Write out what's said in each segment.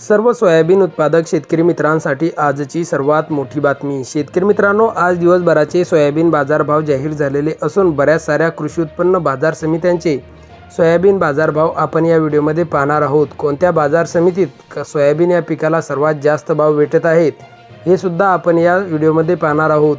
सर्व सोयाबीन उत्पादक शेतकरी मित्रांसाठी आजची सर्वात मोठी बातमी. शेतकरी मित्रांनो आज दिवसभराचे सोयाबीन बाजारभाव जाहीर झालेले असून बऱ्याच साऱ्या कृषी उत्पन्न बाजार समित्यांचे सोयाबीन बाजारभाव आपण या व्हिडिओमध्ये पाहणार आहोत. कोणत्या बाजार समितीत सोयाबीन या पिकाला सर्वात जास्त भाव भेटत आहेत हे सुद्धा आपण या व्हिडिओमध्ये पाहणार आहोत.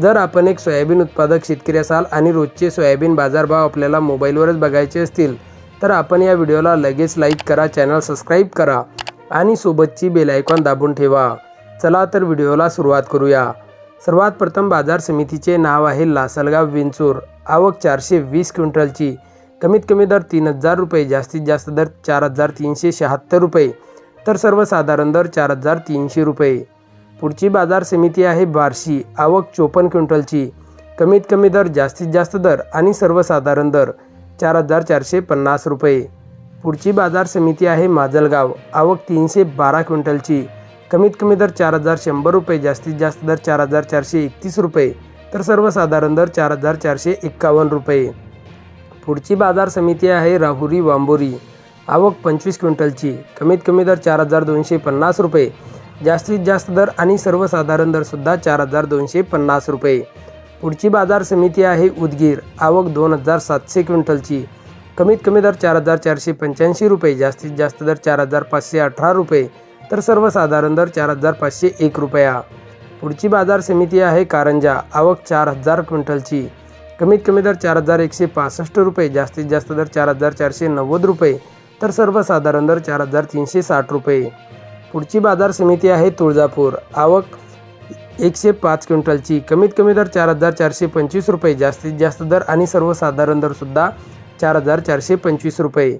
जर आपण एक सोयाबीन उत्पादक शेतकरी असाल आणि रोजचे सोयाबीन बाजारभाव आपल्याला मोबाईलवरच बघायचे असतील तर आपण या व्हिडिओला लगेच लाईक करा चॅनल सबस्क्राईब करा. आणि सोबतची बेल आयकॉन दाबून ठेवा. चला तर व्हिडिओला सुरुवात करूया. सर्वात प्रथम बाजार समितीचे नाव आहे लासलगाव विंचूर. आवक चारशे वीस क्विंटलची. कमीत कमी दर तीन हजार रुपये जास्तीत जास्त दर चार हजार तीनशे शहात्तर रुपये तर सर्वसाधारण दर चार हजार तीनशे रुपये. पुढची बाजार समिती आहे बार्शी. आवक चोपन्न क्विंटलची. कमीत कमी दर जास्तीत जास्त दर आणि सर्वसाधारण दर चार हजार चारशे पन्नास रुपये. पुढची बाजार समिती आहे माजलगाव. आवक तीनशे बारा क्विंटलची. कमीत कमी दर चार हजार शंभर रुपये जास्तीत जास्त दर चार हजार चारशे एकतीस रुपये तर सर्वसाधारण दर चार हजार चारशे एक्कावन्न रुपये. पुढची बाजार समिती आहे राहुरी वांबोरी. आवक पंचवीस क्विंटलची. कमीत कमी दर चार हजार दोनशे पन्नास रुपये जास्तीत जास्त दर आणि सर्वसाधारण दरसुद्धा चार हजार दोनशे पन्नास रुपये. पुढची बाजार समिती आहे उदगीर. आवक दोन हजार सातशे क्विंटलची. कमीत कमी दर चार हजार चारशे पंच्याऐंशी रुपये जास्तीत जास्त दर चार हजार पाचशे अठरा रुपये तर सर्वसाधारण दर चार हजार पाचशे एक रुपया. पुढची बाजार समिती आहे कारंजा आवक चार हजार क्विंटलची. कमीत कमी दर चार हजार एकशे पासष्ट रुपये जास्तीत जास्त दर चार हजार चारशे नव्वद रुपये तर सर्वसाधारण दर चार हजार तीनशे साठ रुपये. पुढची बाजार समिती आहे तुळजापूर आवक एकशे पाच क्विंटलची. कमीत कमी दर चार हजार चारशे पंचवीस रुपये जास्तीत जास्त दर आणि सर्वसाधारण दरसुद्धा चार हजार चारशे पंचवीस रुपये.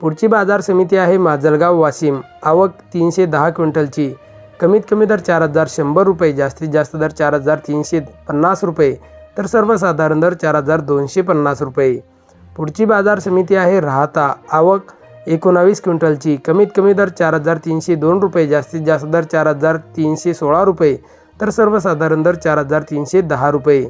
पुढची बाजार समिती आहे माजलगाव वाशिम. आवक तीनशे दहा क्विंटलची. कमीत कमी दर चार हजार शंभर रुपये जास्तीत जास्त दर चार हजार तीनशे पन्नास रुपये तर सर्वसाधारण दर चार हजार दोनशे पन्नास रुपये. पुढची बाजार समिती आहे राहता. आवक एकोणावीस क्विंटलची. कमीत कमी दर चार हजार तीनशे दोन रुपये जास्तीत जास्त दर चार हजार तीनशे सोळा रुपये तर सर्वसाधारण दर चार हजार तीनशे दहा रुपये.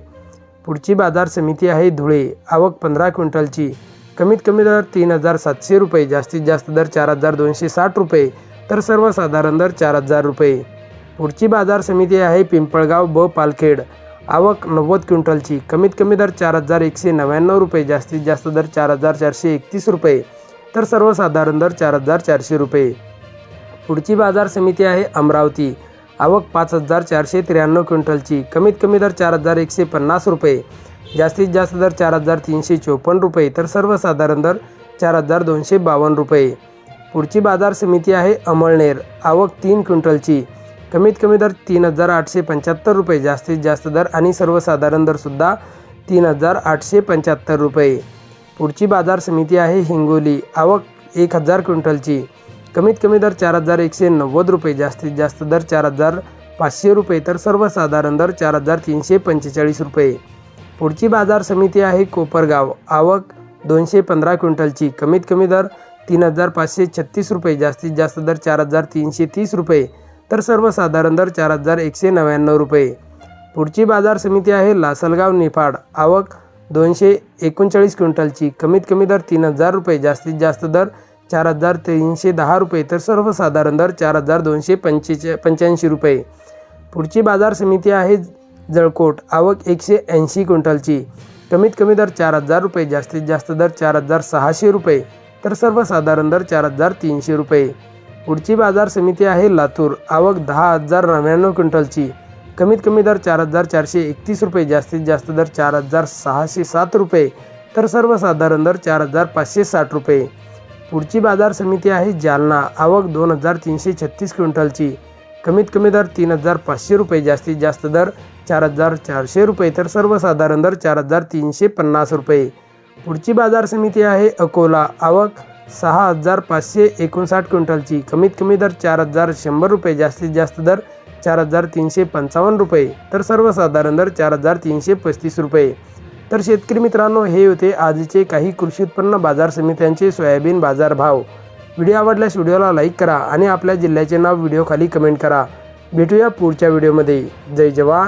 पुढची बाजार समिती आहे धुळे. आवक पंधरा क्विंटलची. कमीत कमी दर तीन हजार सातशे रुपये जास्तीत जास्त दर चार हजार दोनशे साठ रुपये तर सर्वसाधारण दर चार हजार रुपये. पुढची बाजार समिती आहे पिंपळगाव ब पालखेड. आवक नव्वद क्विंटलची. कमीत कमी दर चार हजार एकशे नव्याण्णव रुपये जास्तीत जास्त दर चार हजार चारशे एकतीस रुपये तर सर्वसाधारण दर चार हजार चारशे रुपये. पुढची बाजार समिती आहे अमरावती. आवक पाच हजार चारशे त्र्याण्णव क्विंटलची. कमीत कमी दर चार हजार एकशे पन्नास रुपये. जास्तीत जास्त दर चार हजार तीनशे चोपन्न रुपये तर सर्वसाधारण दर चार हजार दोनशे बावन्न रुपये. पुढची बाजार समिती आहे अमळनेर. आवक तीन क्विंटलची. कमीत कमी दर तीन हजार आठशे पंच्याहत्तर रुपये. जास्तीत जास्त दर आणि सर्वसाधारण दरसुद्धा तीन हजार आठशे पंच्याहत्तर रुपये. पुढची बाजार समिती आहे हिंगोली. आवक एक हजार क्विंटलची. कमीत कमी दर चार हजार एकशे नव्वद रुपये जास्तीत जास्त दर चार हजार पाचशे रुपये तर सर्वसाधारण दर चार हजार तीनशे पंचेचाळीस रुपये. पुढची बाजार समिती आहे कोपरगाव. आवक दोनशे पंधरा क्विंटलची. कमीत कमी दर तीन हजार पाचशे छत्तीस रुपये जास्तीत जास्त दर चार हजार तीनशे तीस रुपये तर सर्वसाधारण दर चार हजार एकशे नव्याण्णव रुपये. पुढची बाजार समिती आहे लासलगाव निफाड. आवक दोनशे एकोणचाळीस क्विंटलची. कमीत कमी दर तीन हजार रुपये जास्तीत जास्त दर चार हजार तीनशे दहा रुपये. तर सर्वसाधारण दर चार हजार दोनशे पंचेचा पंच्याऐंशी रुपये. पुढची बाजार समिती आहे जळकोट. आवक एकशे ऐंशी क्विंटलची. कमीत कमी दर चार हजार रुपये जास्तीत जास्त दर चार हजार सहाशे रुपये. तर सर्वसाधारण दर चार हजार तीनशे रुपये. पुढची बाजार समिती आहे लातूर. आवक दहा हजार नव्याण्णव क्विंटलची. कमीत कमी दर चार हजार चारशे एकतीस रुपये जास्तीत जास्त दर चार हजार सहाशे सात रुपये. तर सर्वसाधारण दर चार हजार पाचशे साठ रुपये. पुढची बाजार समिती आहे जालना. आवक दोन हजार तीनशे छत्तीस क्विंटलची. कमीत कमी दर तीन हजार पाचशे रुपये जास्तीत जास्त दर चार हजार चारशे रुपये तर सर्वसाधारण दर चार हजार तीनशे पन्नास रुपये. पुढची बाजार समिती आहे अकोला. आवक सहा हजार पाचशे एकोणसाठ क्विंटलची. कमीत कमी दर चार हजार शंभर रुपये जास्तीत जास्त दर चार हजार तीनशे पंचावन्न रुपये तर सर्वसाधारण दर चार हजार तीनशे पस्तीस रुपये. तर शेतकरी मित्रांनो हे होते आजचे काही कृषी उत्पन्न बाजार समित्यांचे सोयाबीन बाजार भाव व्हिडिओ आवडल्यास व्हिडिओला लाईक करा आणि आपल्या जिल्ह्याचे नाव व्हिडिओखाली कमेंट करा. भेटूया पुढच्या व्हिडिओमध्ये. जय जवान.